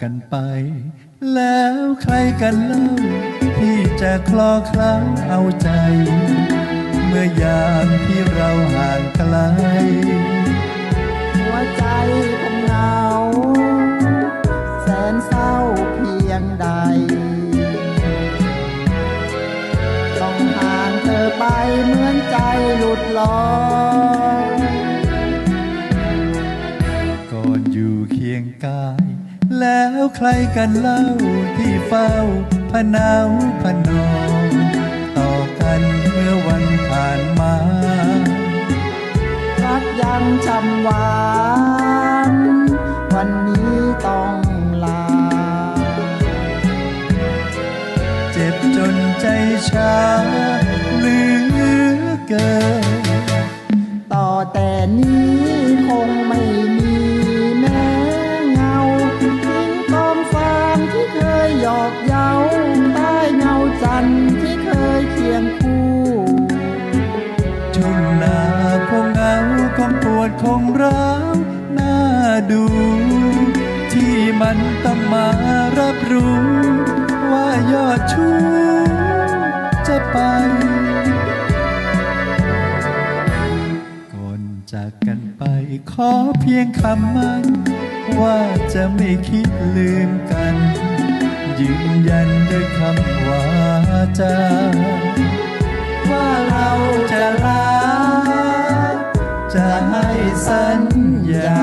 กกันไป แล้วใครกันเล่าที่จะคลอเคล้าเอาใจ เมื่อยามที่เราห่างไกล หัวใจผมเหงา แสนเศร้าเพียงใด ต้องห่างเธอไปเหมือนใจหลุดลอยก่อนอยู่เคียงกาย แล้วใครกันเล่าที่เฝ้าพนาวพนอมต่อกันเมื่อวันผ่านมา รักยังจำหวาน วันนี้ต้องลา เจ็บจนใจชาเหลือเกิน ต่อแต่นี้คงไม่ จันทร์ที่เคยเคียงคู่ทุ่งนาคงเหงาคงปวดคงร้าวน่าดู ที่มันต้องมารับรู้ ว่ายอดชูจะไป ก่อนจากกันไปขอเพียงคำมัน ว่าจะไม่คิดลืมกัน ยืนยันด้วยคำว่า จา ว่าเราจะรักจะให้สัญญา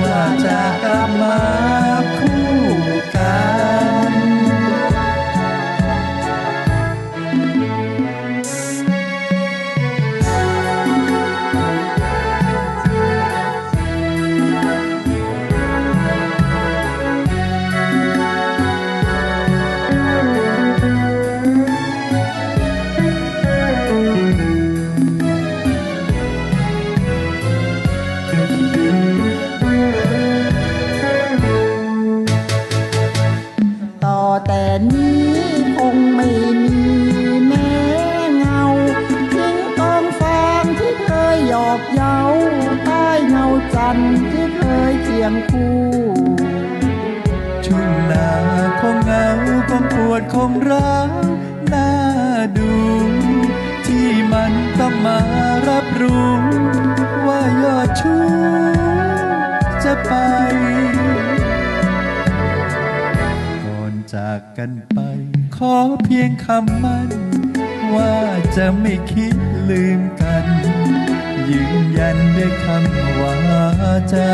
ว่าจะกลับมา ต่อแต่นี้คงไม่มีแม้เงา ทิ้งกองฟางที่เคยหยอกเย้าใต้เงาจันทร์ที่เคยเคียงคู่ทุ่งนาคงเงาคงปวดคงร้าวน่าดู ที่มันต้องมารับรู้ ว่ายอดชูจะไป ก่อนจากกันไป ขอเพียงคำมั่น ว่าจะไม่คิดลืมกัน ยืนยันด้วยคำว่าจาว่าเราจะ